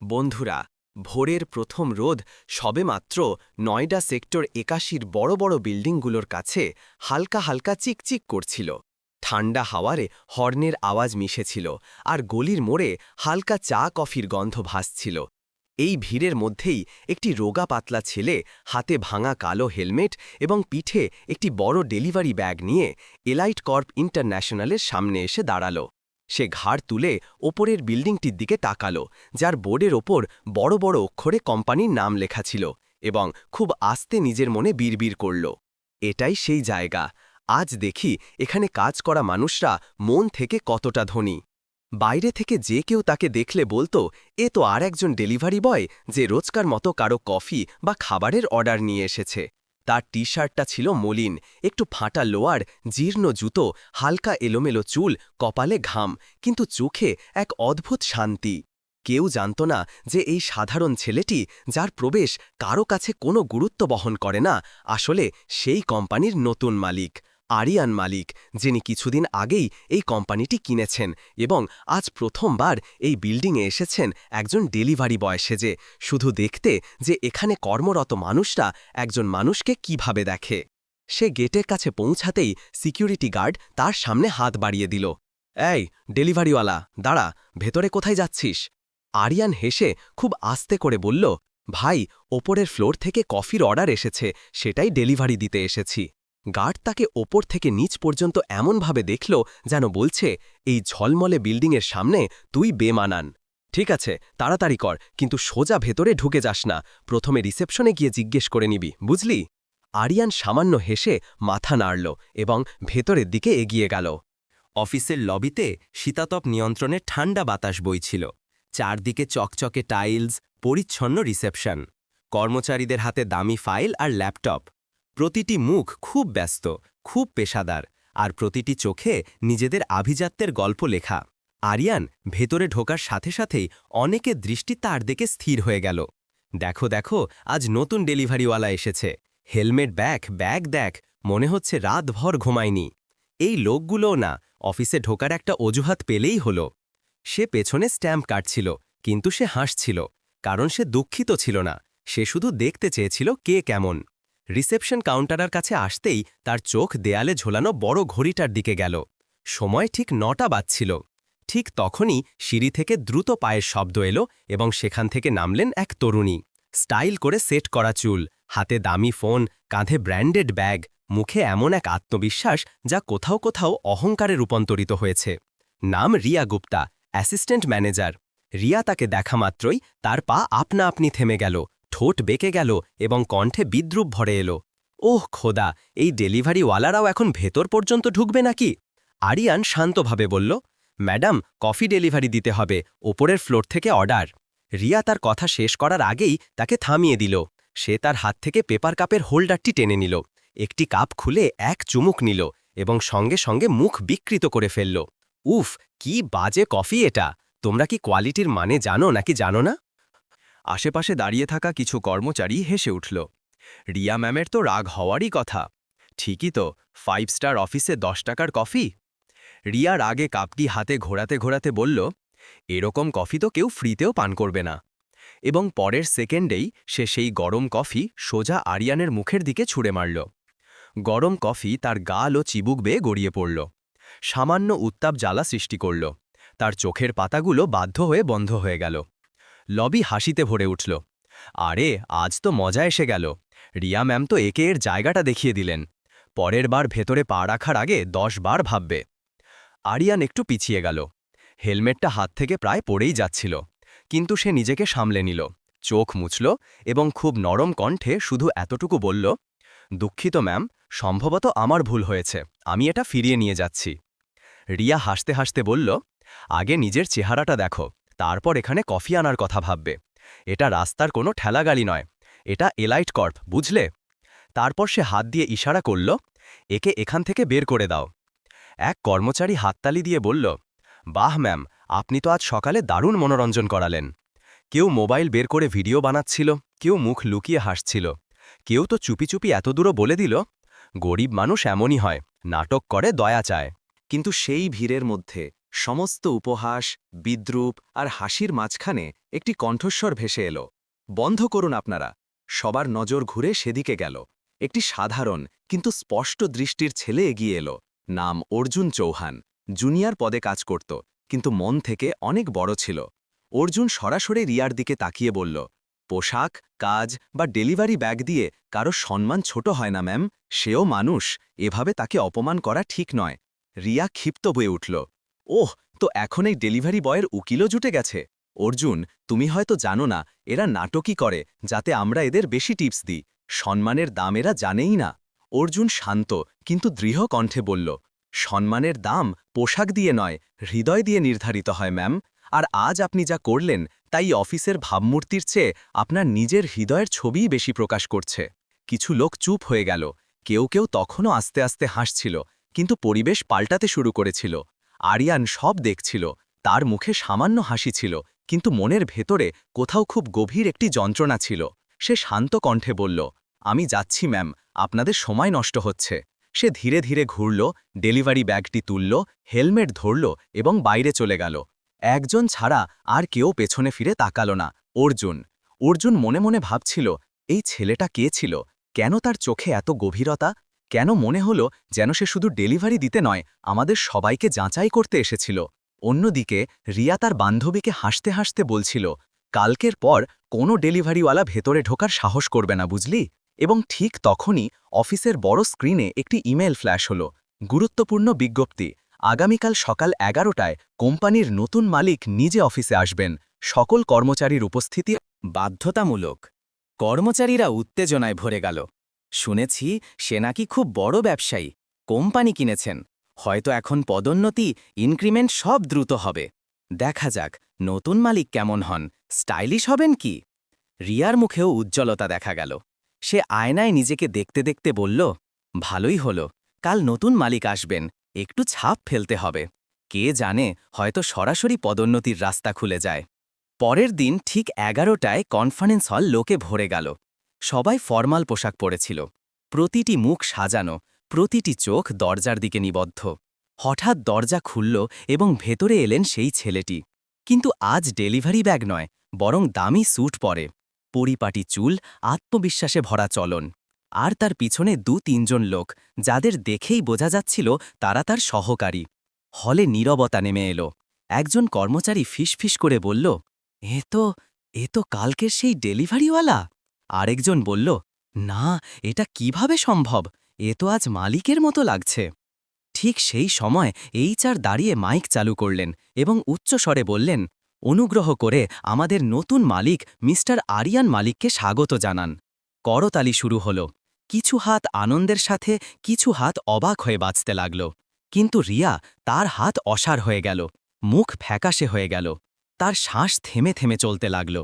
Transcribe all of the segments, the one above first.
বন্ধুরা, ভোরের প্রথম রোদ সবেমাত্র নয়ডা সেক্টর একাশির বড় বড় বিল্ডিংগুলোর কাছে হালকা হালকা চিকচিক করছিল। ঠান্ডা হাওয়ারে হর্নের আওয়াজ মিশেছিল আর গলির মোড়ে হালকা চা কফির গন্ধ ভাসছিল। এই ভিড়ের মধ্যেই একটি রোগা পাতলা ছেলে হাতে ভাঙা কালো হেলমেট এবং পিঠে একটি বড় ডেলিভারি ব্যাগ নিয়ে এলাইট কর্প ইন্টারন্যাশনালের সামনে এসে দাঁড়াল। সে ঘাড় তুলে ওপরের বিল্ডিংটির দিকে তাকালো, যার বোর্ডের ওপর বড় বড় অক্ষরে কোম্পানির নাম লেখা ছিল এবং খুব আস্তে নিজের মনে বিড়বিড় করল। এটাই সেই জায়গা। আজ দেখি এখানে কাজ করা মানুষরা মন থেকে কতটা ধনী। বাইরে থেকে যে কেউ তাকে দেখলে বলতো, এ তো আর একজন ডেলিভারি বয় যে রোজকার মতো কারও কফি বা খাবারের অর্ডার নিয়ে এসেছে। তার টি শার্টটা ছিল মলিন, একটু ফাঁটা লোয়ার, জীর্ণ জুতো, হালকা এলোমেলো চুল, কপালে ঘাম, কিন্তু চোখে এক অদ্ভুত শান্তি। কেউ জানত না যে এই সাধারণ ছেলেটি, যার প্রবেশ কারও কাছে কোনো গুরুত্ব বহন করে না, আসলে সেই কোম্পানির নতুন মালিক। আরিয়ান মালিক, যিনি কিছুদিন আগেই এই কোম্পানিটি কিনেছেন এবং আজ প্রথমবার এই বিল্ডিংয়ে এসেছেন একজন ডেলিভারি বয় সেজে। শুধু দেখতে যে এখানে কর্মরত মানুষরা একজন মানুষকে কীভাবে দেখে। সে গেটের কাছে পৌঁছাতেই সিকিউরিটি গার্ড তার সামনে হাত বাড়িয়ে দিল। এই, ডেলিভারিওয়ালা, দাঁড়া, ভেতরে কোথায় যাচ্ছিস? আরিয়ান হেসে খুব আস্তে করে বলল, ভাই, ওপরের ফ্লোর থেকে কফির অর্ডার এসেছে, সেটাই ডেলিভারি দিতে এসেছি। গার্ড তাকে ওপর থেকে নিচ পর্যন্ত এমনভাবে দেখল যেন বলছে, এই ঝলমলে বিল্ডিংয়ের সামনে তুই বেমানান। ঠিক আছে, তাড়াতাড়ি কর, কিন্তু সোজা ভেতরে ঢুকে যাস না। প্রথমে রিসেপশনে গিয়ে জিজ্ঞেস করে নিবি, বুঝলি? আরিয়ান সামান্য হেসে মাথা নাড়ল এবং ভেতরের দিকে এগিয়ে গেল। অফিসের লবিতে শীতাতপ নিয়ন্ত্রণে ঠান্ডা বাতাস বইছিল। চারদিকে চকচকে টাইলস, পরিচ্ছন্ন রিসেপশন। কর্মচারীদের হাতে দামি ফাইল আর ল্যাপটপ। প্রতিটি মুখ খুব ব্যস্ত, খুব পেশাদার, আর প্রতিটি চোখে নিজেদের আভিজাত্যের গল্প লেখা। আরিয়ান ভেতরে ঢোকার সাথে সাথেই অনেকের দৃষ্টি তার দিকে স্থির হয়ে গেল। দেখো দেখো, আজ নতুন ডেলিভারিওয়ালা এসেছে। হেলমেট ব্যাগ ব্যাগ দেখ, মনে হচ্ছে রাতভর ঘুমায়নি। এই লোকগুলোও না, অফিসে ঢোকার একটা অজুহাত পেলেই হলো। সে পেছনে স্ট্যাম্প কাটছিল, কিন্তু সে হাসছিল, কারণ সে দুঃখিত ছিল না। সে শুধু দেখতে চেয়েছিল কে কেমন। রিসেপশন কাউন্টারের কাছে আসতেই তার চোখ দেয়ালে ঝোলানো বড় ঘড়িটার দিকে গেল। সময় ঠিক নটা বাজছিল। ঠিক তখনই সিঁড়ি থেকে দ্রুত পায়ের শব্দ এলো এবং সেখান থেকে নামলেন এক তরুণী। স্টাইল করে সেট করা চুল, হাতে দামি ফোন, কাঁধে ব্র্যান্ডেড ব্যাগ, মুখে এমন এক আত্মবিশ্বাস যা কোথাও কোথাও অহংকারে রূপান্তরিত হয়েছে। নাম রিয়া গুপ্তা, অ্যাসিস্ট্যান্ট ম্যানেজার। রিয়া তাকে দেখা মাত্রই তার পা আপনা আপনি থেমে গেল। ঠোঁট বেঁকে গেল এবং কণ্ঠে বিদ্রুপ ভরে এলো। ওহ, খোদা, এই ডেলিভারিওয়ালারাও এখন ভেতর পর্যন্ত ঢুকবে নাকি? আরিয়ান শান্তভাবে বলল, ম্যাডাম, কফি ডেলিভারি দিতে হবে, ওপরের ফ্লোর থেকে অর্ডার। রিয়া তার কথা শেষ করার আগেই তাকে থামিয়ে দিল। সে তার হাত থেকে পেপার কাপের হোল্ডারটি টেনে নিল। একটি কাপ খুলে এক চুমুক নিল এবং সঙ্গে সঙ্গে মুখ বিকৃত করে ফেলল। উফ, কি বাজে কফি এটা! তোমরা কি কোয়ালিটির মানে জানো নাকি জানো না? আশেপাশে দাঁড়িয়ে থাকা কিছু কর্মচারী হেসে উঠল। রিয়া ম্যামের তো রাগ হওয়ারই কথা। ঠিকই তো ফাইভ স্টার অফিসে দশ টাকার কফি? রিয়া রাগে কাপটি হাতে ঘোরাতে ঘোরাতে বলল, এরকম কফি তো কেউ ফ্রিতেও পান করবে না। এবং পরের সেকেন্ডেই সে সেই গরম কফি সোজা আরিয়ানের মুখের দিকে ছুঁড়ে মারল। গরম কফি তার গাল ও চিবুক বেয়ে গড়িয়ে পড়ল। সামান্য উত্তাপ জ্বালা সৃষ্টি করল। তার চোখের পাতাগুলো বাধ্য হয়ে বন্ধ হয়ে গেল। লবি হাসিতে ভরে উঠল। আরে, আজ তো মজা এসে গেল। রিয়া ম্যাম তো একে এর জায়গাটা দেখিয়ে দিলেন। পরের বার ভেতরে পা রাখার আগে দশ বার ভাববে। আরিয়ান একটু পিছিয়ে গেল। হেলমেটটা হাত থেকে প্রায় পড়েই যাচ্ছিল। কিন্তু সে নিজেকে সামলে নিল। চোখ মুছল এবং খুব নরম কণ্ঠে শুধু এতটুকু বলল, দুঃখিত ম্যাম, সম্ভবত আমার ভুল হয়েছে। আমি এটা ফিরিয়ে নিয়ে যাচ্ছি। রিয়া হাসতে হাসতে বলল, আগে নিজের চেহারাটা দেখো। তারপর এখানে কফি আনার কথা ভাববে। এটা রাস্তার কোনো ঠেলাগাড়ি নয়। এটা এলাইট কর্প, বুঝলে? তারপর সে হাত দিয়ে ইশারা করল, একে এখান থেকে বের করে দাও। এক কর্মচারী হাততালি দিয়ে বলল, বাহ ম্যাম, আপনি তো আজ সকালে দারুণ মনোরঞ্জন করালেন। কেউ মোবাইল বের করে ভিডিও বানাচ্ছিল, কেউ মুখ লুকিয়ে হাসছিল। কেউ তো চুপি চুপি এত দূরও বলে দিল, গরিব মানুষ এমনই হয়, নাটক করে, দয়া চায়। কিন্তু সেই ভিড়ের মধ্যে সমস্ত উপহাস, বিদ্রুপ আর হাসির মাঝখানে একটি কণ্ঠস্বর ভেসে এলো। বন্ধ করুন আপনারা। সবার নজর ঘুরে সেদিকে গেল। একটি সাধারণ কিন্তু স্পষ্ট দৃষ্টির ছেলে এগিয়ে এলো। নাম অর্জুন চৌহান। জুনিয়র পদে কাজ করত, কিন্তু মন থেকে অনেক বড় ছিল। অর্জুন সরাসরি রিয়ার দিকে তাকিয়ে বলল, পোশাক, কাজ বা ডেলিভারি ব্যাগ দিয়ে কারও সম্মান ছোট হয় না, ম্যাম। সেও মানুষ। এভাবে তাকে অপমান করা ঠিক নয়। রিয়া ক্ষিপ্ত হয়ে উঠল। ওহ, তো এখন এই ডেলিভারি বয়ের উকিলও জুটে গেছে। অর্জুন, তুমি হয়তো জানো না, এরা নাটকই করে, যাতে আমরা এদের বেশি টিপস দিই। সম্মানের দাম এরা জানেই না। অর্জুন শান্ত, কিন্তু দৃঢ় কণ্ঠে বলল, সম্মানের দাম পোশাক দিয়ে নয়, হৃদয় দিয়ে নির্ধারিত হয়, ম্যাম। আর আজ আপনি যা করলেন, তাই অফিসের ভাবমূর্তির চেয়ে আপনার নিজের হৃদয়ের ছবিই বেশি প্রকাশ করছে। কিছু লোক চুপ হয়ে গেল। কেউ কেউ তখনও আস্তে আস্তে হাসছিল, কিন্তু পরিবেশ পাল্টাতে শুরু করেছিল। আরিয়ান সব দেখছিল। তার মুখে সামান্য হাসি ছিল, কিন্তু মনের ভেতরে কোথাও খুব গভীর একটি যন্ত্রণা ছিল। সে শান্ত কণ্ঠে বলল, আমি যাচ্ছি, ম্যাম। আপনাদের সময় নষ্ট হচ্ছে। সে ধীরে ধীরে ঘুরল, ডেলিভারি ব্যাগটি তুলল, হেলমেট ধরল এবং বাইরে চলে গেল। একজন ছাড়া আর কেউ পেছনে ফিরে তাকালো না। অর্জুন অর্জুন মনে মনে ভাবছিল, এই ছেলেটা কে ছিল? কেন তার চোখে এত গভীরতা? কেন মনে হলো যেন সে শুধু ডেলিভারি দিতে নয়, আমাদের সবাইকে যাচাই করতে এসেছিল। অন্যদিকে, রিয়া তার বান্ধবীকে হাসতে হাসতে বলছিল, কালকের পর কোনো ডেলিভারিওয়ালা ভেতরে ঢোকার সাহস করবে না, বুঝলি? এবং ঠিক তখনই অফিসের বড় স্ক্রিনে একটি ইমেল ফ্ল্যাশ হলো, গুরুত্বপূর্ণ বিজ্ঞপ্তি, আগামীকাল সকাল এগারোটায় কোম্পানির নতুন মালিক নিজে অফিসে আসবেন, সকল কর্মচারীর উপস্থিতি বাধ্যতামূলক। কর্মচারীরা উত্তেজনায় ভরে গেল। শুনেছি সে নাকি খুব বড় ব্যবসায়ী, কোম্পানি কিনেছেন। হয়তো এখন পদোন্নতি, ইনক্রিমেন্ট সব দ্রুত হবে। দেখা যাক, নতুন মালিক কেমন হন, স্টাইলিশ হবেন কি? রিয়ার মুখেও উজ্জ্বলতা দেখা গেল। সে আয়নায় নিজেকে দেখতে দেখতে বলল, ভালোই হলো, কাল নতুন মালিক আসবেন, একটু ছাপ ফেলতে হবে। কে জানে, হয়তো সরাসরি পদোন্নতির রাস্তা খুলে যায়। পরের দিন ঠিক এগারোটায় কনফারেন্স হল লোকে ভরে গেল। সবাই ফর্মাল পোশাক পরেছিল। প্রতিটি মুখ সাজানো, প্রতিটি চোখ দরজার দিকে নিবদ্ধ। হঠাৎ দরজা খুলল এবং ভেতরে এলেন সেই ছেলেটি। কিন্তু আজ ডেলিভারি ব্যাগ নয়, বরং দামি স্যুট পরে। পরিপাটি চুল, আত্মবিশ্বাসে ভরা চলন। আর তার পিছনে দু তিনজন লোক, যাদের দেখেই বোঝা যাচ্ছিল তারা তার সহকারী। হলে নীরবতা নেমে এলো। একজন কর্মচারী ফিসফিস করে বলল, এ তো এ তো কালকের সেই ডেলিভারিওয়ালা? আরেকজন বলল, না, এটা কীভাবে সম্ভব? এ তো আজ মালিকের মতো লাগছে। ঠিক সেই সময় এইচআর দাঁড়িয়ে মাইক চালু করলেন এবং উচ্চস্বরে বললেন, অনুগ্রহ করে আমাদের নতুন মালিক মিস্টার আরিয়ান মালিককে স্বাগত জানান। করতালি শুরু হল। কিছু হাত আনন্দের সাথে কিছু হাত অবাক হয়ে বাঁচতে লাগল। কিন্তু রিয়া তার হাত অসার হয়ে গেল, মুখ ফ্যাকাশে হয়ে গেল। তার শ্বাস থেমে থেমে চলতে লাগল।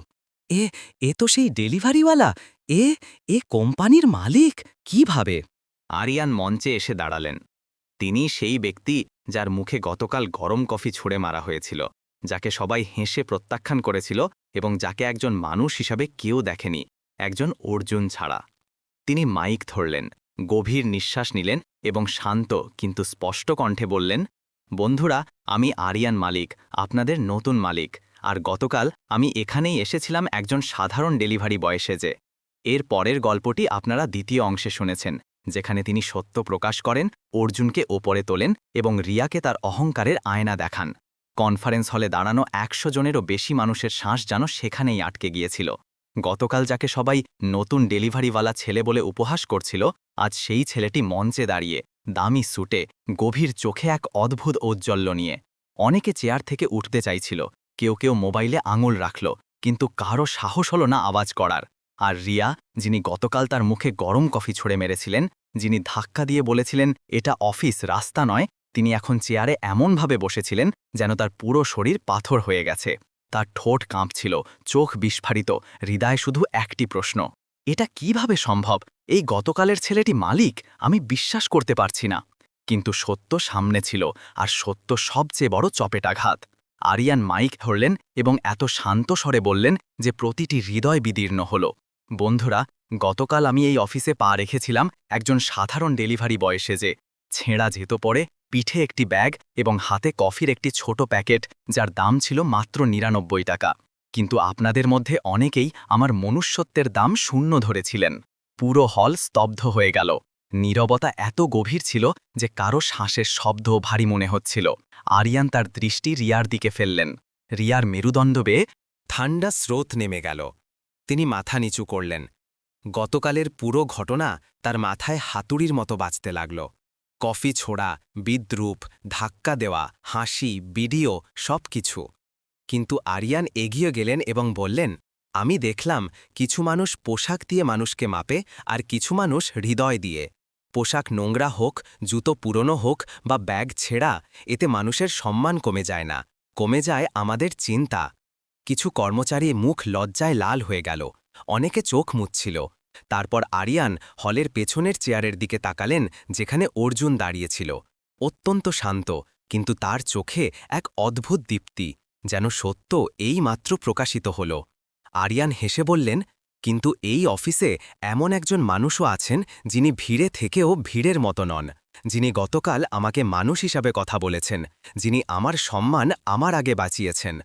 এ এ তো সেই ডেলিভারিওয়ালা। এ এ কোম্পানির মালিক। কীভাবে আরিয়ান মঞ্চে এসে দাঁড়ালেন। তিনি সেই ব্যক্তি যার মুখে গতকাল গরম কফি ছুঁড়ে মারা হয়েছিল, যাকে সবাই হেসে প্রত্যাখ্যান করেছিল এবং যাকে একজন মানুষ হিসাবে কেউ দেখেনি, একজন অর্জুন ছাড়া। তিনি মাইক ধরলেন, গভীর নিঃশ্বাস নিলেন এবং শান্ত কিন্তু স্পষ্ট কণ্ঠে বললেন, বন্ধুরা, আমি আরিয়ান মালিক, আপনাদের নতুন মালিক। আর গতকাল আমি এখানেই এসেছিলাম একজন সাধারণ ডেলিভারি বয় সেজে। এর পরের গল্পটি আপনারা দ্বিতীয় অংশে শুনেছেন, যেখানে তিনি সত্য প্রকাশ করেন, অর্জুনকে ওপরে তোলেন এবং রিয়াকে তার অহংকারের আয়না দেখান। কনফারেন্স হলে দাঁড়ানো একশো জনেরও বেশি মানুষের শ্বাস যেন সেখানেই আটকে গিয়েছিল। গতকাল যাকে সবাই নতুন ডেলিভারিওয়ালা ছেলে বলে উপহাস করছিল, আজ সেই ছেলেটি মঞ্চে দাঁড়িয়ে, দামি স্যুটে, গভীর চোখে এক অদ্ভুত ঔজ্জ্বল্য নিয়ে, অনেকে চেয়ার থেকে উঠতে চাইছিল কেউ কেউ মোবাইলে আঙুল রাখল, কিন্তু কারও সাহস হল না আওয়াজ করার। আর রিয়া, যিনি গতকাল তার মুখে গরম কফি ছুঁড়ে মেরেছিলেন, যিনি ধাক্কা দিয়ে বলেছিলেন, এটা অফিস, রাস্তা নয়। তিনি এখন চেয়ারে এমনভাবে বসেছিলেন, যেন তার পুরো শরীর পাথর হয়ে গেছে। তার ঠোঁট কাঁপছিল, চোখ বিস্ফারিত, হৃদয় শুধু একটি প্রশ্ন, এটা কীভাবে সম্ভব? এই গতকালের ছেলেটি মালিক? আমি বিশ্বাস করতে পারছি না। কিন্তু সত্য সামনে ছিল, আর সত্য সবচেয়ে বড় চপেটাঘাত। আরিয়ান মাইক ধরলেন এবং এত শান্ত স্বরে বললেন যে প্রতিটি হৃদয় বিদীর্ণ হল। বন্ধুরা, গতকাল আমি এই অফিসে পা রেখেছিলাম একজন সাধারণ ডেলিভারি বয় সেজে। ছেঁড়া যেত পরে, পিঠে একটি ব্যাগ এবং হাতে কফির একটি ছোট প্যাকেট, যার দাম ছিল মাত্র নিরানব্বই টাকা। কিন্তু আপনাদের মধ্যে অনেকেই আমার মনুষ্যত্বের দাম শূন্য ধরেছিলেন। পুরো হল স্তব্ধ হয়ে গেল। নীরবতা এত গভীর ছিল যে কারও শ্বাসের শব্দ ভারী মনে হচ্ছিল। আরিয়ান তার দৃষ্টি রিয়ার দিকে ফেললেন। রিয়ার মেরুদণ্ড বেয়ে ঠান্ডা স্রোত নেমে গেল। তিনি মাথা নিচু করলেন। গতকালের পুরো ঘটনা তার মাথায় হাতুড়ির মতো বাঁচতে লাগল। কফি ছোড়া, বিদ্রুপ, ধাক্কা দেওয়া, হাসি, ভিডিও সব কিছু কিন্তু আরিয়ান এগিয়ে গেলেন এবং বললেন আমি দেখলাম কিছু মানুষ পোশাক দিয়ে মানুষকে মাপে আর কিছু মানুষ হৃদয় দিয়ে। পোশাক নোংরা হোক, জুতো পুরনো হোক বা ব্যাগ ছেঁড়া, এতে মানুষের সম্মান কমে যায় না, কমে যায় আমাদের চিন্তা। কিছু কর্মচারী মুখ লজ্জায় লাল হয়ে গেল, অনেকে চোখ মুচ্ছিল। তারপর আরিয়ান হলের পেছনের চেয়ারের দিকে তাকালেন, যেখানে অর্জুন দাঁড়িয়েছিল। অত্যন্ত শান্ত, কিন্তু তার চোখে এক অদ্ভুত দীপ্তি, যেন সত্য এই মাত্র প্রকাশিত হল। আরিয়ান হেসে বললেন, কিন্তু এই অফিসে এমন একজন মানুষও আছেন যিনি ভিড়ে থেকেও ভিড়ের মতো নন। যিনি গতকাল আমাকে মানুষ হিসাবে কথা বলেছেন, যিনি আমার সম্মান আমার আগে বাঁচিয়েছেন।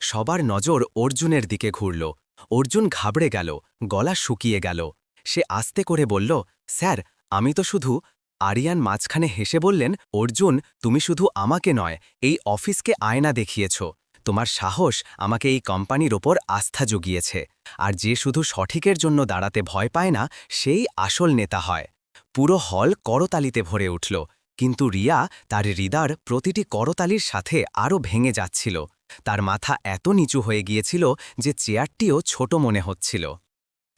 সবার নজর অর্জুনের দিকে ঘুরল। অর্জুন ঘাবড়ে গেল, গলা শুকিয়ে গেল। সে আস্তে করে বলল, স্যার, আমি তো শুধু আরিয়ান মাঝখানে হেসে বললেন, অর্জুন, তুমি শুধু আমাকে নয়, এই অফিসকে আয়না দেখিয়েছ। তোমার সাহস আমাকে এই কোম্পানির ওপর আস্থা জুগিয়েছে, আর যে শুধু সঠিকের জন্য দাঁড়াতে ভয় পায় না, সেই আসল নেতা হয়। পুরো হল করতালিতে ভরে উঠল, কিন্তু রিয়া তার হৃদার প্রতিটি করতালির সাথে আরও ভেঙে যাচ্ছিল। তার মাথা এত নিচু হয়ে গিয়েছিল যে চেয়ারটিও ছোট মনে হচ্ছিল।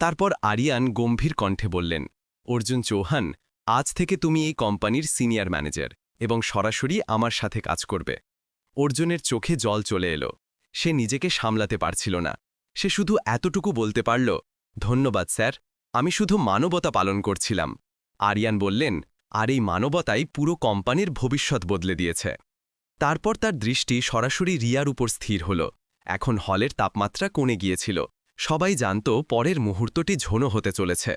তারপর আরিয়ান গম্ভীর কণ্ঠে বললেন, অর্জুন চৌহান, আজ থেকে তুমি এই কোম্পানির সিনিয়র ম্যানেজার এবং সরাসরি আমার সাথে কাজ করবে। অর্জুনের চোখে জল চলে এলো। সে নিজেকে সামলাতে পারছিল না। সে শুধু এতটুকু বলতে পারল, ধন্যবাদ, স্যার। আমি শুধু মানবতা পালন করছিলাম। আরিয়ান বললেন, আর এই মানবতাই পুরো কোম্পানির ভবিষ্যৎ বদলে দিয়েছে। তারপর তার দৃষ্টি সরাসরি রিয়ার উপর স্থির হল। এখন হলের তাপমাত্রা কমে গিয়েছিল। সবাই জানত পরের মুহূর্তটি ঝোনো হতে চলেছে।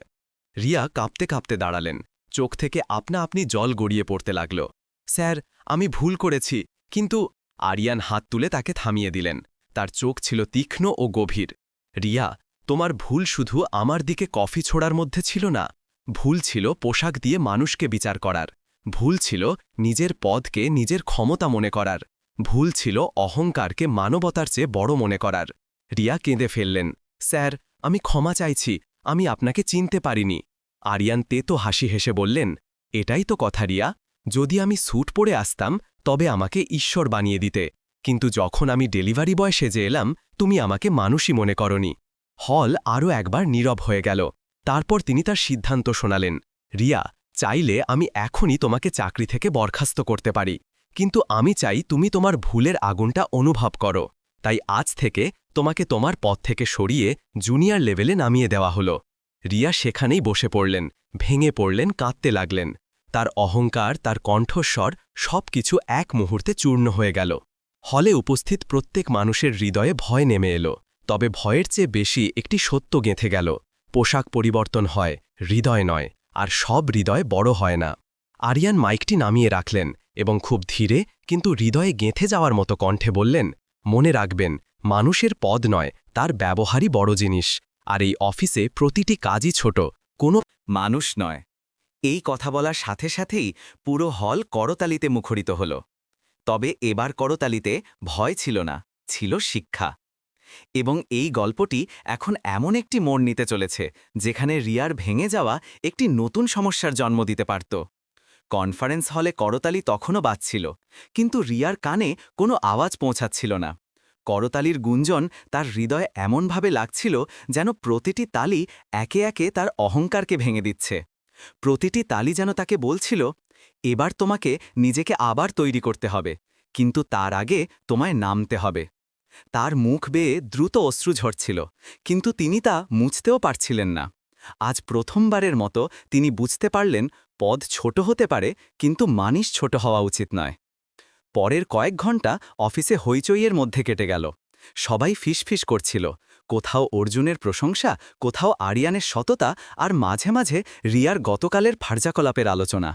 রিয়া কাঁপতে কাঁপতে দাঁড়ালেন। চোখ থেকে আপনা আপনি জল গড়িয়ে পড়তে লাগল। স্যার, আমি ভুল করেছি, কিন্তু আরিয়ান হাত তুলে তাকে থামিয়ে দিলেন। তার চোখ ছিল তীক্ষ্ণ ও গভীর। রিয়া, তোমার ভুল শুধু আমার দিকে কফি ছোড়ার মধ্যে ছিল না। ভুল ছিল পোশাক দিয়ে মানুষকে বিচার করার। ভুল ছিল নিজের পদকে নিজের ক্ষমতা মনে করার। ভুল ছিল অহংকারকে মানবতার চেয়ে বড় মনে করার। রিয়া কেঁদে ফেললেন। স্যার, আমি ক্ষমা চাইছি। আমি আপনাকে চিনতে পারিনি। আরিয়ান তেতো হাসি হেসে বললেন, এটাই তো কথা, রিয়া। যদি আমি স্যুট পরে আসতাম তবে আমাকে ঈশ্বর বানিয়ে দিতে। কিন্তু যখন আমি ডেলিভারি বয় সেজে এলাম, তুমি আমাকে মানুষই মনে করনি। হল আরও একবার নীরব হয়ে গেল। তারপর তিনি তার সিদ্ধান্ত শোনালেন, রিয়া, চাইলে আমি এখনই তোমাকে চাকরি থেকে বরখাস্ত করতে পারি। কিন্তু আমি চাই তুমি তোমার ভুলের আগুনটা অনুভব করো। তাই আজ থেকে তোমাকে তোমার পথ থেকে সরিয়ে জুনিয়র লেভেলে নামিয়ে দেওয়া হলো। রিয়া সেখানেই বসে পড়লেন, ভেঙে পড়লেন, কাঁদতে লাগলেন। তার অহংকার, তার কণ্ঠস্বর সবকিছু এক মুহূর্তে চূর্ণ হয়ে গেল। হলে উপস্থিত প্রত্যেক মানুষের হৃদয়ে ভয় নেমে এলো। তবে ভয়ের চেয়ে বেশি একটি সত্য গেঁথে গেল। পোশাক পরিবর্তন হয়, হৃদয় নয়, আর সব হৃদয় বড় হয় না। আরিয়ান মাইকটি নামিয়ে রাখলেন এবং খুব ধীরে, কিন্তু হৃদয়ে গেঁথে যাওয়ার মতো কণ্ঠে বললেন, মনে রাখবেন, মানুষের পদ নয়, তার ব্যবহারই বড় জিনিস। আর এই অফিসে প্রতিটি কাজই ছোট, কোনো মানুষ নয় এই কথা বলার সাথে সাথেই পুরো হল করতালিতে মুখরিত হল। তবে এবার করতালিতে ভয় ছিল না, ছিল শিক্ষা। এবং এই গল্পটি এখন এমন একটি মোড় নিতে চলেছে, যেখানে রিয়ার ভেঙে যাওয়া একটি নতুন সমস্যার জন্ম দিতে পারত। কনফারেন্স হলে করতালি তখনও বাজছিল, কিন্তু রিয়ার কানে কোনো আওয়াজ পৌঁছাচ্ছিল না। করতালির গুঞ্জন তার হৃদয় এমনভাবে লাগছিল যেন প্রতিটি তালি একে একে তার অহংকারকে ভেঙে দিচ্ছে। প্রতিটি তালি যেন তাকে বলছিল, এবার তোমাকে নিজেকে আবার তৈরি করতে হবে, কিন্তু তার আগে তোমায় নামতে হবে। তার মুখ বেয়ে দ্রুত অশ্রু ঝরছিল, কিন্তু তিনি তা মুছতেও পারছিলেন না। আজ প্রথমবারের মতো তিনি বুঝতে পারলেন, পদ ছোট হতে পারে, কিন্তু মানিস ছোট হওয়া উচিত নয়। পরের কয়েক ঘণ্টা অফিসে হইচইয়ের মধ্যে কেটে গেল। সবাই ফিসফিস করছিল কোথাও অর্জুনের প্রশংসা, কোথাও আরিয়ানের সততা আর মাঝে মাঝে রিয়ার গতকালের ফার্জাকলাপের আলোচনা।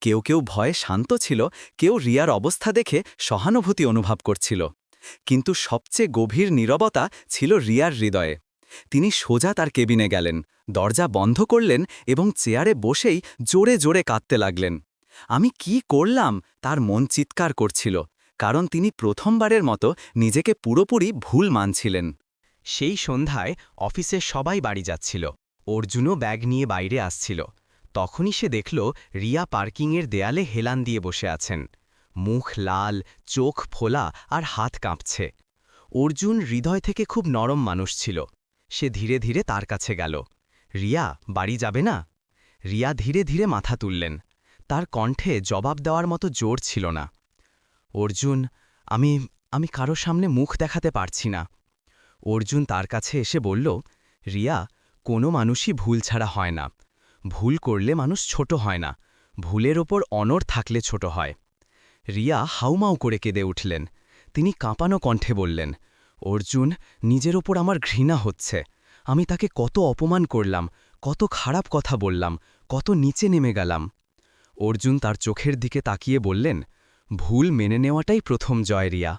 কেউ কেউ ভয়ে শান্ত ছিল, কেউ রিয়ার অবস্থা দেখে সহানুভূতি অনুভব করছিল। কিন্তু সবচেয়ে গভীর নীরবতা ছিল রিয়ার হৃদয়ে। তিনি সোজা তার কেবিনে গেলেন, দরজা বন্ধ করলেন এবং চেয়ারে বসেই জোরে জোরে কাঁদতে লাগলেন। আমি কি করলাম? তার মন চিৎকার করছিল, কারণ তিনি প্রথমবারের মতো নিজেকে পুরোপুরি ভুল মানছিলেন। সেই সন্ধ্যায় অফিসের সবাই বাড়ি যাচ্ছিল। অর্জুনও ব্যাগ নিয়ে বাইরে আসছিল। তখনই সে দেখল রিয়া পার্কিংয়ের দেয়ালে হেলান দিয়ে বসে আছেন। মুখ লাল, চোখ ফোলা আর হাত কাঁপছে। অর্জুন হৃদয় থেকে খুব নরম মানুষ ছিল। সে ধীরে ধীরে তার কাছে গেল। রিয়া, বাড়ি যাবে না? রিয়া ধীরে ধীরে মাথা তুললেন। তার কণ্ঠে জবাব দেওয়ার মতো জোর ছিল না। অর্জুন, আমি আমি কারও সামনে মুখ দেখাতে পারছি না। অর্জুন তার কাছে এসে বলল, রিয়া, কোনো মানুষই ভুল ছাড়া হয় না। ভুল করলে মানুষ ছোট হয় না। ভুলের ওপর অনর থাকলে ছোট হয়। রিয়া হাউমাউ করে কেঁদে উঠলেন। তিনি কাঁপানো কণ্ঠে বললেন, অর্জুন, নিজের ওপর আমার ঘৃণা হচ্ছে। আমি তাকে কত অপমান করলাম, কত খারাপ কথা বললাম, কত নিচে নেমে গেলাম। অর্জুন তার চোখের দিকে তাকিয়ে বললেন, ভুল মেনে নেওয়াটাই প্রথম জয়, রিয়া।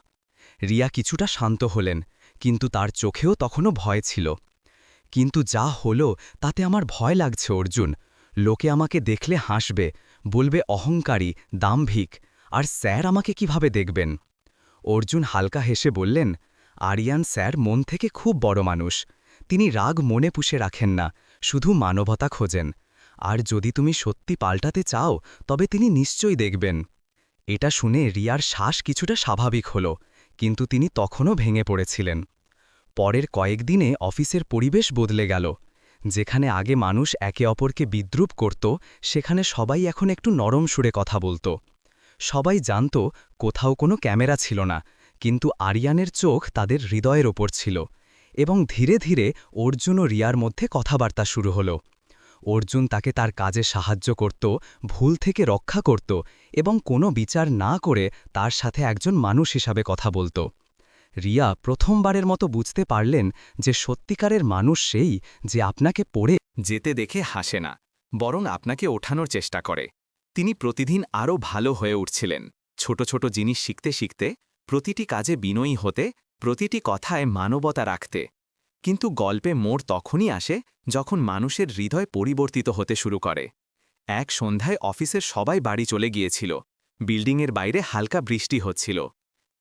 রিয়া কিছুটা শান্ত হলেন। কিন্তু তার চোখেও তখনও ভয় ছিল। কিন্তু যা হলো, তাতে আমার ভয় লাগছে, অর্জুন। লোকে আমাকে দেখলে হাসবে, বলবে অহংকারী, দাম্ভিক, আর স্যার আমাকে কীভাবে দেখবেন? অর্জুন হালকা হেসে বললেন, আরিয়ান স্যার মন থেকে খুব বড় মানুষ। তিনি রাগ মনে পুষে রাখেন না, শুধু মানবতা খোঁজেন। আর যদি তুমি সত্যি পাল্টাতে চাও, তবে তিনি নিশ্চয়ই দেখবেন। এটা শুনে রিয়ার শ্বাস কিছুটা স্বাভাবিক হল। কিন্তু তিনি তখনও ভেঙে পড়েছিলেন। পরের কয়েকদিনে অফিসের পরিবেশ বদলে গেল। যেখানে আগে মানুষ একে অপরকে বিদ্রুপ করত, সেখানে সবাই এখন একটু নরম সুরে কথা বলত। সবাই জানত, কোথাও কোনো ক্যামেরা ছিল না, কিন্তু আরিয়ানের চোখ তাদের হৃদয়ের ওপর ছিল। এবং ধীরে ধীরে অর্জুন ও রিয়ার মধ্যে কথাবার্তা শুরু হলো। অর্জুন তাকে তার কাজে সাহায্য করত, ভুল থেকে রক্ষা করত এবং কোনো বিচার না করে তার সাথে একজন মানুষ হিসাবে কথা বলত। রিয়া প্রথমবারের মতো বুঝতে পারলেন যে সত্যিকারের মানুষ সেই যে আপনাকে পড়ে যেতে দেখে হাসে না, বরং আপনাকে ওঠানোর চেষ্টা করে। তিনি প্রতিদিন আরও ভালো হয়ে উঠছিলেন। ছোট ছোট জিনিস শিখতে শিখতে, প্রতিটি কাজে বিনয়ী হতে, প্রতিটি কথায় মানবতা রাখতে কিন্তু গল্পে মোড় তখনই আসে যখন মানুষের হৃদয় পরিবর্তিত হতে শুরু করে। এক সন্ধ্যায় অফিসের সবাই বাড়ি চলে গিয়েছিল। বিল্ডিংয়ের বাইরে হালকা বৃষ্টি হচ্ছিল।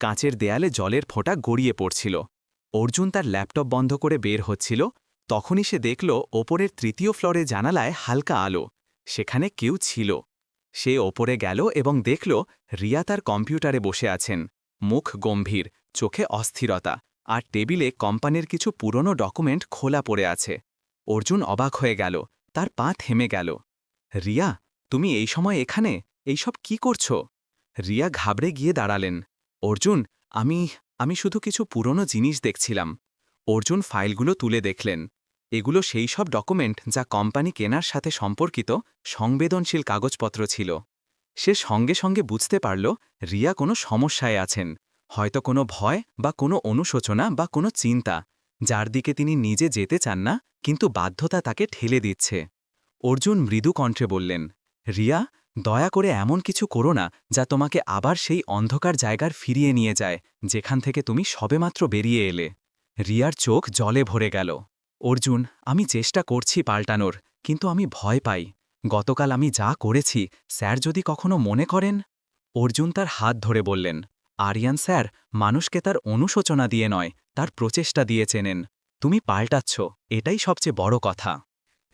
কাঁচের দেয়ালে জলের ফোঁটা গড়িয়ে পড়ছিল। অর্জুন তার ল্যাপটপ বন্ধ করে বের হচ্ছিল। তখনই সে দেখল, ওপরের তৃতীয় ফ্লোরে জানালায় হালকা আলো। সেখানে কেউ ছিল। সে ওপরে গেল এবং দেখল, রিয়া তার কম্পিউটারে বসে আছেন। মুখ গম্ভীর, চোখে অস্থিরতা। আর টেবিলে কোম্পানির কিছু পুরনো ডকুমেন্ট খোলা পড়ে আছে। অর্জুন অবাক হয়ে গেল, তার পা থেমে গেল। রিয়া, তুমি এই সময় এখানে? এইসব কি করছ? রিয়া ঘাবড়ে গিয়ে দাঁড়ালেন। অর্জুন, আমি আমি শুধু কিছু পুরনো জিনিস দেখছিলাম। অর্জুন ফাইলগুলো তুলে দেখলেন। এগুলো সেই সব ডকুমেন্ট যা কোম্পানি কেনার সাথে সম্পর্কিত সংবেদনশীল কাগজপত্র ছিল। সে সঙ্গে সঙ্গে বুঝতে পারল, রিয়া কোনো সমস্যায় আছেন। হয়তো কোনো ভয় বা কোনো অনুশোচনা বা কোনো চিন্তা, যার দিকে তিনি নিজে যেতে চান না, কিন্তু বাধ্যতা তাকে ঠেলে দিচ্ছে। অর্জুন মৃদু কণ্ঠে বললেন, রিয়া, দয়া করে এমন কিছু করো না, যা তোমাকে আবার সেই অন্ধকার জায়গার ফিরিয়ে নিয়ে যায়, যেখান থেকে তুমি সবেমাত্র বেরিয়ে এলে রিয়ার চোখ জলে ভরে গেল। অর্জুন, আমি চেষ্টা করছি পাল্টানোর, কিন্তু আমি ভয় পাই। গতকাল আমি যা করেছি, স্যার যদি কখনো মনে করেন অর্জুন তার হাত ধরে বললেন আরিয়ান স্যার, মানুষকে তার অনুশোচনা দিয়ে নয়, তার প্রচেষ্টা দিয়ে চেনেন। তুমি পাল্টাচ্ছ, এটাই সবচেয়ে বড় কথা।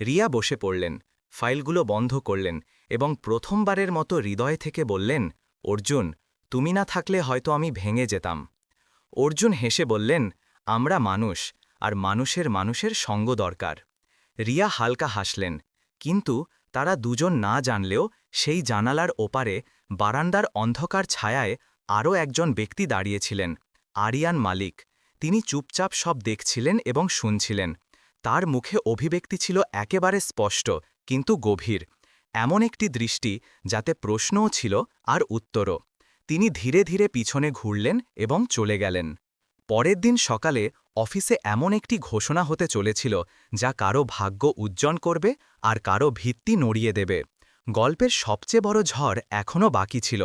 রিয়া বসে পড়লেন, ফাইলগুলো বন্ধ করলেন এবং প্রথমবারের মতো হৃদয় থেকে বললেন, অর্জুন, তুমি না থাকলে হয়তো আমি ভেঙে যেতাম। অর্জুন হেসে বললেন, আমরা মানুষ, আর মানুষের মানুষের সঙ্গ দরকার। রিয়া হালকা হাসলেন, কিন্তু তারা দুজন না জানলেও সেই জানালার ওপারে বারান্দার অন্ধকার ছায়ায় আরও একজন ব্যক্তি দাঁড়িয়েছিলেন, আরিয়ান মালিক। তিনি চুপচাপ সব দেখছিলেন এবং শুনছিলেন। তার মুখে অভিব্যক্তি ছিল একেবারে স্পষ্ট, কিন্তু গভীর। এমন একটি দৃষ্টি যাতে প্রশ্নও ছিল আর উত্তরও। তিনি ধীরে ধীরে পিছনে ঘুরলেন এবং চলে গেলেন। পরের দিন সকালে অফিসে এমন একটি ঘোষণা হতে চলেছিল যা কারও ভাগ্য উজ্জ্বল করবে আর কারও ভিত্তি নড়িয়ে দেবে। গল্পের সবচেয়ে বড় ঝড় এখনও বাকি ছিল।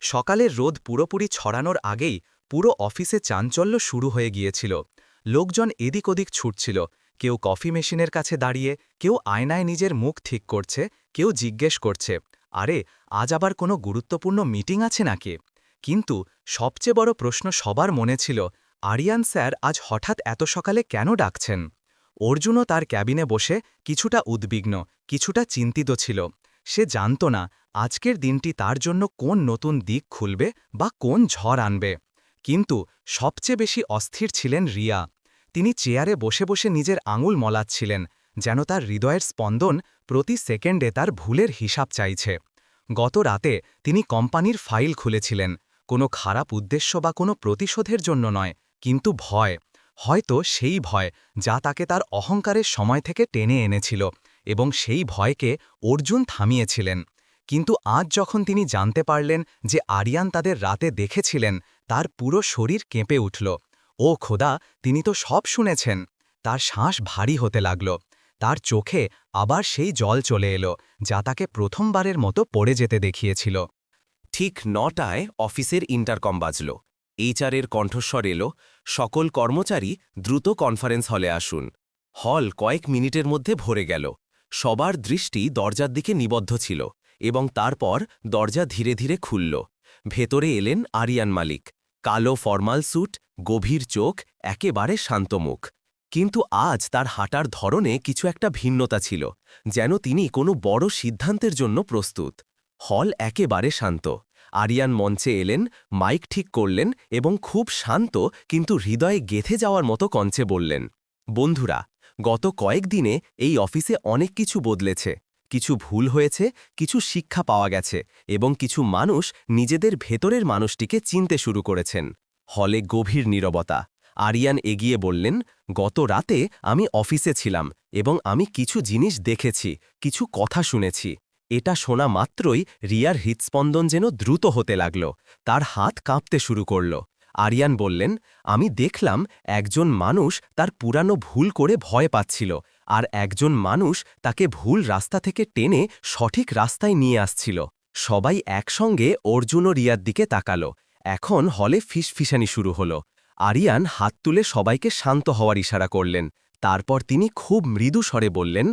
সকালের রোদ পুরোপুরি ছড়ানোর আগেই পুরো অফিসে চাঞ্চল্য শুরু হয়ে গিয়েছিল। লোকজন এদিক ওদিক ছুটছিল। কেউ কফি মেশিনের কাছে দাঁড়িয়ে, কেউ আয়নায় নিজের মুখ ঠিক করছে, কেউ জিজ্ঞেস করছে, আরে, আজ আবার কোনো গুরুত্বপূর্ণ মিটিং আছে নাকি? কিন্তু সবচেয়ে বড় প্রশ্ন সবার মনে ছিল, আরিয়ান স্যার আজ হঠাৎ এত সকালে কেন ডাকছেন? অর্জুনও তার ক্যাবিনে বসে কিছুটা উদ্বিগ্ন, কিছুটা চিন্তিত ছিল। সে জানত না আজকের দিনটি তার জন্য কোন নতুন দিক খুলবে বা কোন ঝড় আনবে। কিন্তু সবচেয়ে বেশি অস্থির ছিলেন রিয়া। তিনি চেয়ারে বসে বসে নিজের আঙুল মলাচ্ছিলেন, যেন তার হৃদয়ের স্পন্দন প্রতি সেকেন্ডে তার ভুলের হিসাব চাইছে। গত রাতে তিনি কোম্পানির ফাইল খুলেছিলেন, কোনো খারাপ উদ্দেশ্য বা কোনো প্রতিশোধের জন্য নয়, কিন্তু ভয়, হয়তো সেই ভয় যা তাকে তার অহংকারের সময় থেকে টেনে এনেছিল এবং সেই ভয়কে অর্জুন থামিয়েছিলেন। কিন্তু আজ যখন তিনি জানতে পারলেন যে আরিয়ান তাদের রাতে দেখেছিলেন, তার পুরো শরীর কেঁপে উঠল। ও খোদা, তিনি তো সব শুনেছেন। তার শ্বাস ভারী হতে লাগল। তার চোখে আবার সেই জল চলে এলো, যা তাকে প্রথমবারের মতো পড়ে যেতে দেখিয়েছিল। ঠিক নটায় অফিসের ইন্টারকম বাজল। এইচআরের কণ্ঠস্বর এলো, সকল কর্মচারী দ্রুত কনফারেন্স হলে আসুন। হল কয়েক মিনিটের মধ্যে ভরে গেল। সবার দৃষ্টি দরজার দিকে নিবদ্ধ ছিল এবং তারপর দরজা ধীরে ধীরে খুলল। ভেতরে এলেন আরিয়ান মালিক। কালো ফর্মাল স্যুট, গভীর চোখ, একেবারে শান্ত মুখ। কিন্তু আজ তার হাঁটার ধরনে কিছু একটা ভিন্নতা ছিল, যেন তিনি কোনো বড় সিদ্ধান্তের জন্য প্রস্তুত। হল একেবারে শান্ত। আরিয়ান মঞ্চে এলেন, মাইক ঠিক করলেন এবং খুব শান্ত কিন্তু হৃদয়ে গেথে যাওয়ার মতো কঞ্চে বললেন, বন্ধুরা গত কয়েকদিনে এই অফিসে অনেক কিছু বদলেছে। কিছু ভুল হয়েছে, কিছু শিক্ষা পাওয়া গেছে এবং কিছু মানুষ নিজেদের ভেতরের মানুষটিকে চিনতে শুরু করেছেন। হলে গভীর নীরবতা। আরিয়ান এগিয়ে বললেন, গত রাতে আমি অফিসে ছিলাম এবং আমি কিছু জিনিস দেখেছি, কিছু কথা শুনেছি। এটা শোনা মাত্রই রিয়ার হৃৎস্পন্দন যেন দ্রুত হতে লাগল, তার হাত কাঁপতে শুরু করল। আরিয়ান বললেন, আমি দেখলাম একজন মানুষ তার পুরানো ভুল করে ভয় পাচ্ছিল আর একজন মানুষ তাকে ভুল রাস্তা থেকে টেনে সঠিক রাস্তায় নিয়ে আসছিল। সবাই একসঙ্গে অর্জুন ও রিয়ার দিকে তাকালো। এখন হলে ফিসফিসানি শুরু হলো। আরিয়ান হাত তুলে সবাইকে শান্ত হওয়ার ইশারা করলেন। তারপর তিনি খুব মৃদু স্বরে বললেন,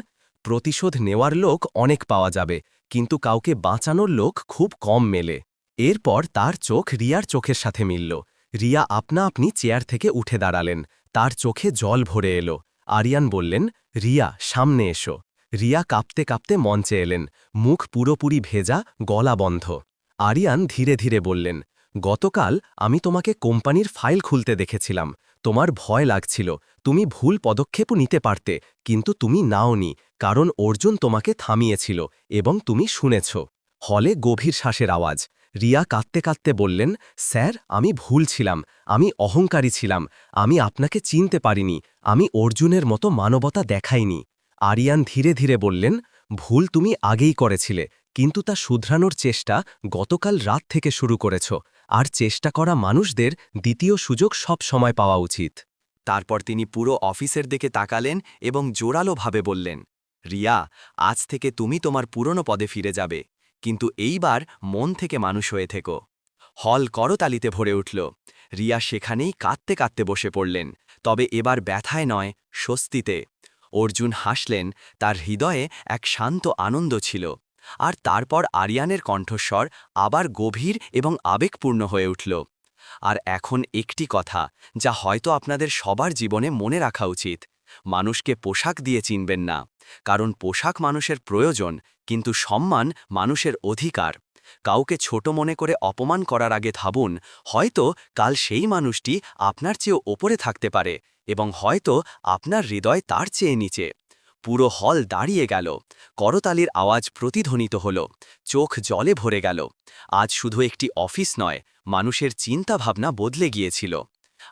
প্রতিশোধ নেওয়ার লোক অনেক পাওয়া যাবে, কিন্তু কাউকে বাঁচানোর লোক খুব কম মেলে। এরপর তার চোখ রিয়ার চোখের সাথে মিলল। রিয়া আপনা আপনি চেয়ার থেকে উঠে দাঁড়ালেন। তার চোখে জল ভরে এলো। আরিয়ান বললেন, রিয়া, সামনে এসো। রিয়া কাঁপতে কাঁপতে মঞ্চে এলেন। মুখ পুরোপুরি ভেজা, গলা বন্ধ। আরিয়ান ধীরে ধীরে বললেন, গতকাল আমি তোমাকে কোম্পানির ফাইল খুলতে দেখেছিলাম। তোমার ভয় লাগছিল। তুমি ভুল পদক্ষেপও নিতে পারতে, কিন্তু তুমি নাওনি, কারণ অর্জুন তোমাকে থামিয়েছিল এবং তুমি শুনেছ। হলে গভীর শ্বাসের আওয়াজ। রিয়া কাঁদতে কাঁদতে বললেন, স্যার, আমি ভুল ছিলাম, আমি অহংকারী ছিলাম, আমি আপনাকে চিনতে পারিনি, আমি অর্জুনের মতো মানবতা দেখাইনি। আরিয়ান ধীরে ধীরে বললেন, ভুল তুমি আগেই করেছিলে, কিন্তু তা শুধরানোর চেষ্টা গতকাল রাত থেকে শুরু করেছ, আর চেষ্টা করা মানুষদের দ্বিতীয় সুযোগ সব সময় পাওয়া উচিত। তারপর তিনি পুরো অফিসের দিকে তাকালেন এবং জোরালোভাবে বললেন, রিয়া, আজ থেকে তুমি তোমার পুরনো পদে ফিরে যাবে কিন্তু এইবার মন থেকে মানুষ হয়ে থেকো। হল করতালিতে ভরে উঠল। রিয়া সেখানেই কাঁদতে কাঁদতে বসে পড়লেন, তবে এবার ব্যথায় নয়, স্বস্তিতে। অর্জুন হাসলেন, তার হৃদয়ে এক শান্ত আনন্দ ছিল। আর তারপর আরিয়ানের কণ্ঠস্বর আবার গভীর এবং আবেগপূর্ণ হয়ে উঠল। আর এখন একটি কথা, যা হয়তো আপনাদের সবার জীবনে মনে রাখা উচিত। মানুষকে পোশাক দিয়ে চিনবেন না, কারণ পোশাক মানুষের প্রয়োজন কিন্তু সম্মান মানুষের অধিকার। কাউকে ছোট মনে করে অপমান করার আগে ভাবুন, হয়তো কাল সেই মানুষটি আপনার চেয়েও ওপরে থাকতে পারে এবং হয়তো আপনার হৃদয় তার চেয়ে নিচে। পুরো হল দাঁড়িয়ে গেল, করতালির আওয়াজ প্রতিধ্বনিত হল, চোখ জলে ভরে গেল। আজ শুধু একটি অফিস নয়, মানুষের চিন্তাভাবনা বদলে গিয়েছিল।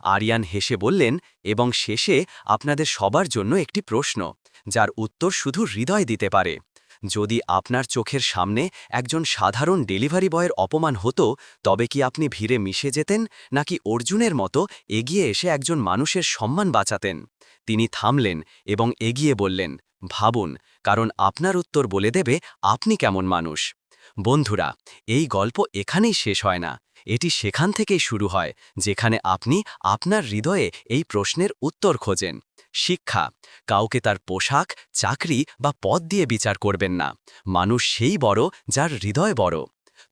আরিয়ান হেসে বললেন, এবং শেষে আপনাদের সবার জন্য একটি প্রশ্ন, যার উত্তর শুধু হৃদয় দিতে পারে। যদি আপনার চোখের সামনে একজন সাধারণ ডেলিভারি বয়ের অপমান হতো, তবে কি আপনি ভিড়ে মিশে যেতেন, নাকি অর্জুনের মতো এগিয়ে এসে একজন মানুষের সম্মান বাঁচাতেন? তিনি থামলেন এবং এগিয়ে বললেন, ভাবুন, কারণ আপনার উত্তর বলে দেবে আপনি কেমন মানুষ। বন্ধুরা, এই গল্প এখানেই শেষ হয় না। এটি সেখান থেকেই শুরু হয়, যেখানে আপনি আপনার হৃদয়ে এই প্রশ্নের উত্তর খোঁজেন। শিক্ষা। কাউকে তার পোশাক, চাকরি বা পদ দিয়ে বিচার করবেন না। মানুষ সেই বড় যার হৃদয় বড়।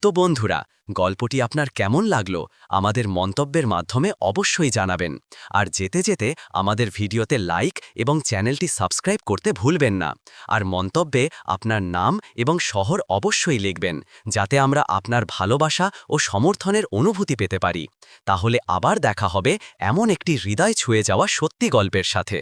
তো বন্ধুরা, গল্পটি আপনার কেমন লাগল আমাদের মন্তব্যের মাধ্যমে অবশ্যই জানাবেন। আর যেতে যেতে আমাদের ভিডিওতে লাইক এবং চ্যানেলটি সাবস্ক্রাইব করতে ভুলবেন না। আর মন্তব্যে আপনার নাম এবং শহর অবশ্যই লিখবেন, যাতে আমরা আপনার ভালোবাসা ও সমর্থনের অনুভূতি পেতে পারি। তাহলে আবার দেখা হবে এমন একটি হৃদয় ছুঁয়ে যাওয়া সত্যি গল্পের সাথে।